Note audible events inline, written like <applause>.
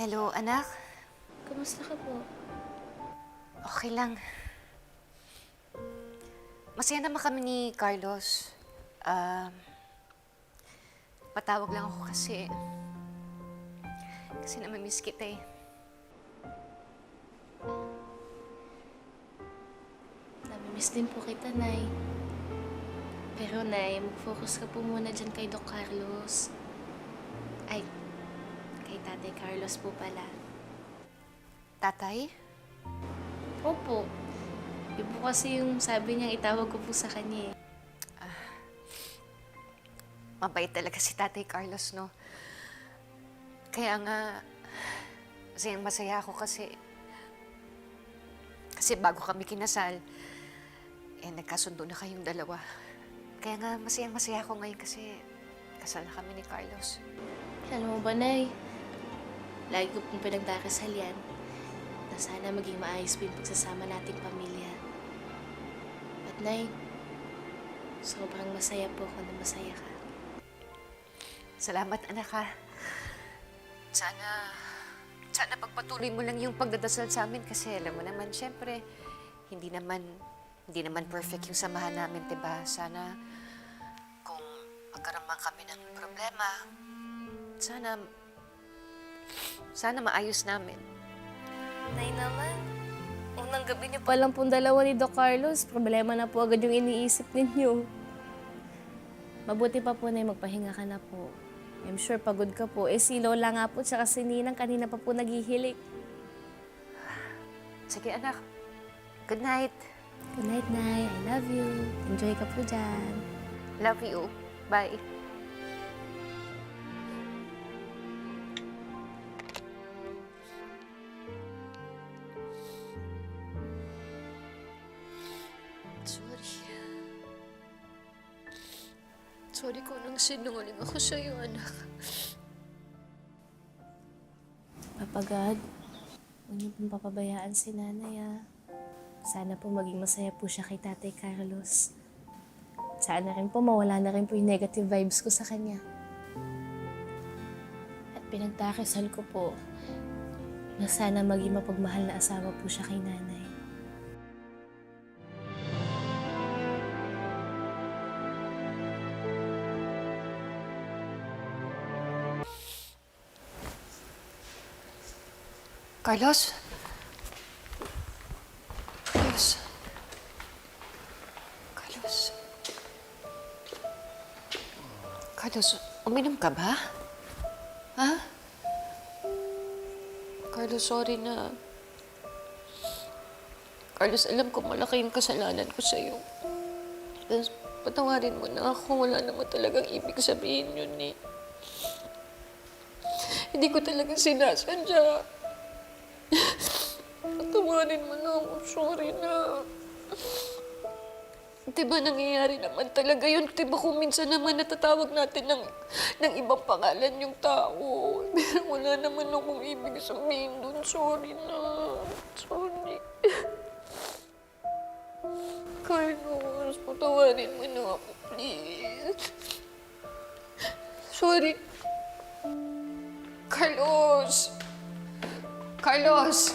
Hello, anak. Kamusta ka po? Okay lang. Masaya naman kami ni Carlos. Um, patawag lang ako kasi... Kasi namimiss kita eh. Namimiss din po kita, Nay. Pero, Nay, mag-focus ka po muna dyan kay Doc Carlos. Ay, kay Tatay Carlos po pala. Tatay? Opo. Yun po kasi yung sabi niya itawag ko po sa kanya eh. Mabait talaga si Tatay Carlos, no? Kaya nga, masayang masaya ako kasi... Kasi bago kami kinasal, eh, nagkasundo na kayong dalawa. Kaya nga, masayang masaya ako ngayon kasi kasal na kami ni Carlos. Alam mo ba, Nay? Lagi ko pong pinagdarasal yan na sana maging maayos po yung pagsasama nating pamilya. At, Nay, sobrang masaya po ako na masaya ka. Salamat, anak, ha. Sana, sana pagpatuloy mo lang yung pagdadasal sa amin kasi alam mo naman, syempre, hindi naman, hindi naman perfect yung samahan namin, diba? Sana, kung magkaroon man kami ng problema, sana, sana maayos namin. Nay naman, unang gabi niyo pa lang pong dalawa ni Doc Carlos, problema na po agad yung iniisip ninyo. Mabuti pa po na magpahinga ka na po. I'm sure pagod ka po. Eh si Lola nga po, tsaka si Ninang kanina pa po naghihilik. Sige, anak. Good night. Good night, Nay. I love you. Enjoy ka po dyan. Love you. Bye. Sorry kung nang sinungaling ako sa'yo, anak. Papagad, huwag niyo pong papabayaan si nanay ah. Sana po maging masaya po siya kay Tatay Carlos. Sana rin po mawala na rin po yung negative vibes ko sa kanya. At pinagtakisal ko po na sana maging mapagmahal na asawa po siya kay nanay. Carlos? Carlos? Carlos? Carlos, uminom ka ba? Ha? Carlos, sorry na. Carlos, alam ko malaki yung kasalanan ko sa'yo. Tapos, patawarin mo na ako. Wala naman talagang ibig sabihin yun eh. Hindi ko talaga sinasadya. Patawarin mo na ako. Sorry na. Di ba nangyayari naman talaga yun? Di ba kung minsan naman natatawag natin ng, ng ibang pangalan yung tao? Pero <laughs> wala naman akong ibig sabihin dun. Sorry na. Sorry. <laughs> Carlos, patawarin mo na ako, please. Sorry. Carlos! Carlos.